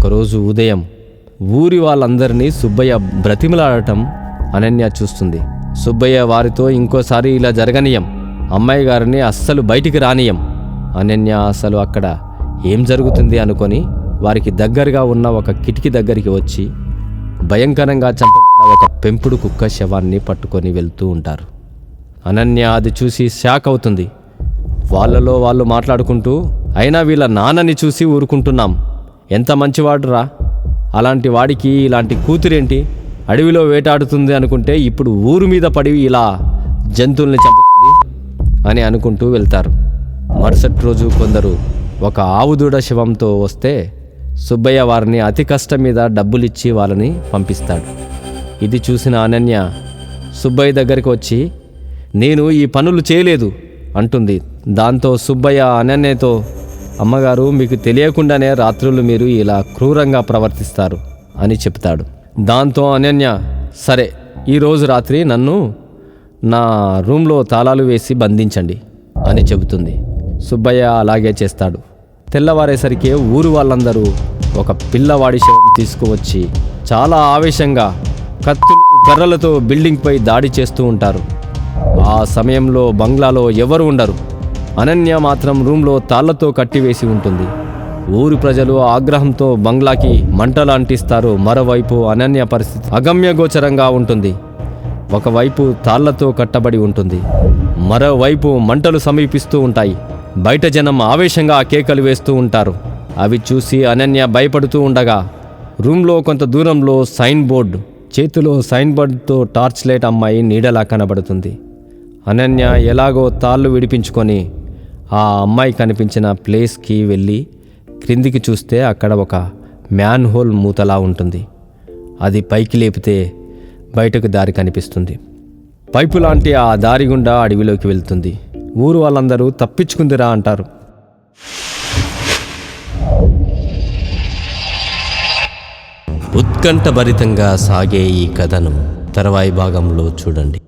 ఒకరోజు ఉదయం ఊరి వాళ్ళందరినీ సుబ్బయ్య బ్రతిమలాడటం అనన్య చూస్తుంది. సుబ్బయ్య వారితో ఇంకోసారి ఇలా జరగనీయం. అమ్మాయి గారిని అస్సలు బయటికి రానియం. అనన్య అసలు అక్కడ ఏం జరుగుతుంది అనుకొని వారికి దగ్గరగా ఉన్న ఒక కిటికీ దగ్గరికి వచ్చి భయంకరంగా చంపబడ్డ ఒక పెంపుడు కుక్క శవాన్ని పట్టుకొని వెళ్తూ ఉంటారు. అనన్య అది చూసి షాక్ అవుతుంది. వాళ్ళలో వాళ్ళు మాట్లాడుకుంటూ అయినా వీళ్ళ నాన్నని చూసి ఊరుకుంటున్నాం. ఎంత మంచివాడురా? అలాంటి వాడికి ఇలాంటి కూతురేంటి? అడవిలో వేటాడుతుంది అనుకుంటే ఇప్పుడు ఊరు మీద పడి ఇలా జంతువుల్ని చంపుతుంది అని అనుకుంటూ వెళ్తారు. మరుసటి రోజు కొందరు ఒక ఆవుదూడ శవంతో వస్తే సుబ్బయ్య వారిని అతి కష్టం మీద డబ్బులిచ్చి వాళ్ళని పంపిస్తాడు. ఇది చూసిన అనన్య సుబ్బయ్య దగ్గరికి వచ్చి నేను ఈ పనులు చేయలేదు అంటుంది. దాంతో సుబ్బయ్య అనన్యతో అమ్మగారు మీకు తెలియకుండానే రాత్రులు మీరు ఇలా క్రూరంగా ప్రవర్తిస్తారు అని చెప్తాడు. దాంతో అనన్య సరే ఈరోజు రాత్రి నన్ను నా రూమ్లో తాళాలు వేసి బంధించండి అని చెబుతుంది. సుబ్బయ్య అలాగే చేస్తాడు. తెల్లవారేసరికి ఊరు వాళ్ళందరూ ఒక పిల్లవాడి శవం తీసుకువచ్చి చాలా ఆవేశంగా కత్తులు కర్రలతో బిల్డింగ్పై దాడి చేస్తూ ఉంటారు. ఆ సమయంలో బంగ్లాలో ఎవరు ఉండరు. అనన్య మాత్రం రూమ్లో తాళ్ళతో కట్టివేసి ఉంటుంది. ఊరి ప్రజలు ఆగ్రహంతో బంగ్లాకి మంటలు అంటిస్తారు మరోవైపు అనన్య పరిస్థితి అగమ్యగోచరంగా ఉంటుంది. ఒకవైపు తాళ్ళతో కట్టబడి ఉంటుంది. మరోవైపు మంటలు సమీపిస్తూ ఉంటాయి. బయట జనం ఆవేశంగా కేకలు వేస్తూ ఉంటారు. అవి చూసి అనన్య భయపడుతూ ఉండగా రూమ్లో కొంత దూరంలో సైన్ బోర్డు చేతిలో సైన్ బోర్డుతో టార్చ్ లైట్ అమ్మాయి నీడలా కనబడుతుంది. అనన్య ఎలాగో తాళ్ళు విడిపించుకొని ఆ అమ్మాయి కనిపించిన ప్లేస్కి వెళ్ళి క్రిందికి చూస్తే అక్కడ ఒక మ్యాన్ హోల్ మూతలా ఉంటుంది. అది పైకి లేపితే బయటకు దారి కనిపిస్తుంది. పైపు లాంటి ఆ దారి గుండా అడవిలోకి వెళ్తుంది. ఊరు వాళ్ళందరూ తప్పించుకుందిరా అంటారు. ఉత్కంఠభరితంగా సాగే ఈ కథను తర్వాయి భాగంలో చూడండి.